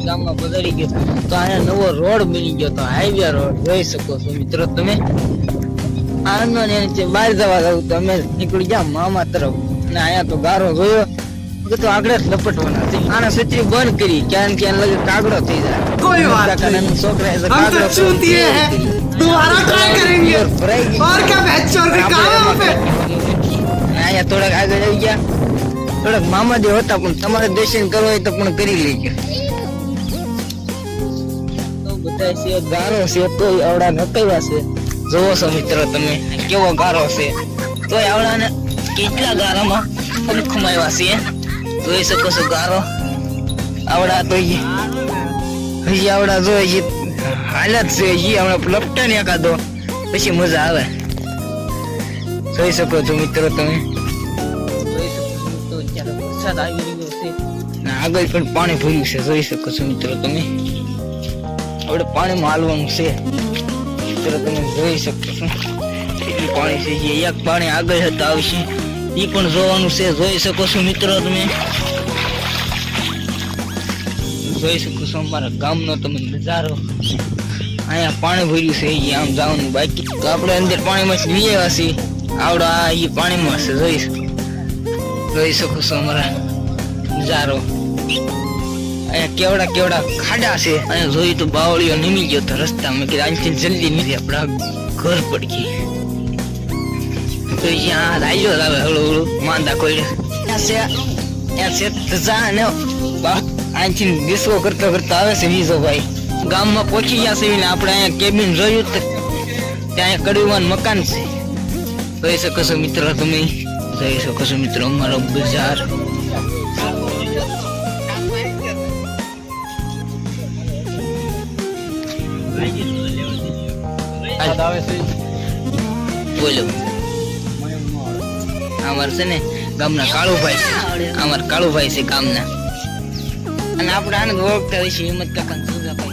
ગામમાં બગડી ગયો તો અહીંયા નવો રોડ બની ગયો તો હાઈવે રોડ જોઈ શકો છો મિત્રો તમે આનંદ ને નીચે બહાર જવા જવું તો અમે નીકળી ગયા મામા તરફ ને અહીંયા તો ગારો જોયો કે તો આગળ જ લપટવાના છે આને છત્રી બંધ કરી ક્યાં ક્યાં લગે કાગડો થઈ જાય कोई बात કાકાના છોકરાએ તો हम तो કાગડો चूतिए हैं दोबारा ट्राई करेंगे ભરાઈ ગઈ. और क्या बहचोद के काम है वहाँ पे અહીંયા થોડાક આગળ આવી ગયા થોડાક મામાદેવ હતા, પણ તમારે દર્શન કરવા હોય તો પણ કરી લેજો. બધા છે, ગારો છે, તોય આવડા નકૈવા છે. જોવો છો મિત્રો તમે, કેવો ગારો છે. તોય આવડાને કેટલા ગારામાં ખમાવ્યા છે જોઈ શકો છો ગારો. આવડા તો હજી આવડા જો હજી હાલત છે હજી આવડા લપટા ને એકાદો. પછી મજા આવે. જોઈ શકો છો મિત્રો તમે. વરસાદ આવી રહ્યો છે ને આગળ પણ પાણી ભર્યું છે જોઈ શકો છો મિત્રો તમે આપણે પાણીમાં હાલવાનું છે મિત્રો તમે જોઈ શકો છો કેટલું પાણી છે જે એક પાણી આગળ જતા આવશે એ પણ જોવાનું છે જોઈ શકો છો મિત્રો તમે જોઈ શકો છો અમારા ગામનો તમે નજારો અહીંયા પાણી ભર્યું છે એ આમ જવાનું બાકી તો આપણે અંદર પાણીમાં જ લઈ આવ્યા છીએ આવડા આ ઈ પાણીમાં છે જોઈ જોઈ શકો છો અમારા નજારો. અહીંયા કેવડા કેવડા ખાડા છે. અહીંયા જોયું તો બાવળીઓ નીમી ગયો તો રસ્તામાં કે આજથી જલ્દી નીકળી આપણા ઘર પડી તો અહીંયા રાજો આવે માંદા કોઈ ત્યાં છે ને બા અહીંથી ડિસ્કો કરતો કરતો આવે છે વીજો ભાઈ. ગામમાં પહોંચી ગયા છે ને આપણે અહીંયા કેબિન રહ્યું ત્યાં કડીવાન મકાન છે. કહી શકો છો મિત્રો તમે. જોઈ શકો છો મિત્રો, અમારો બજાર. બોલો. અમાર છે ને ગામના કાળુભાઈ અમાર કાળુભાઈ છે ગામના. અને આપણે આને ઓળખતા હોય છે હિંમત કાકા સુજાભાઈ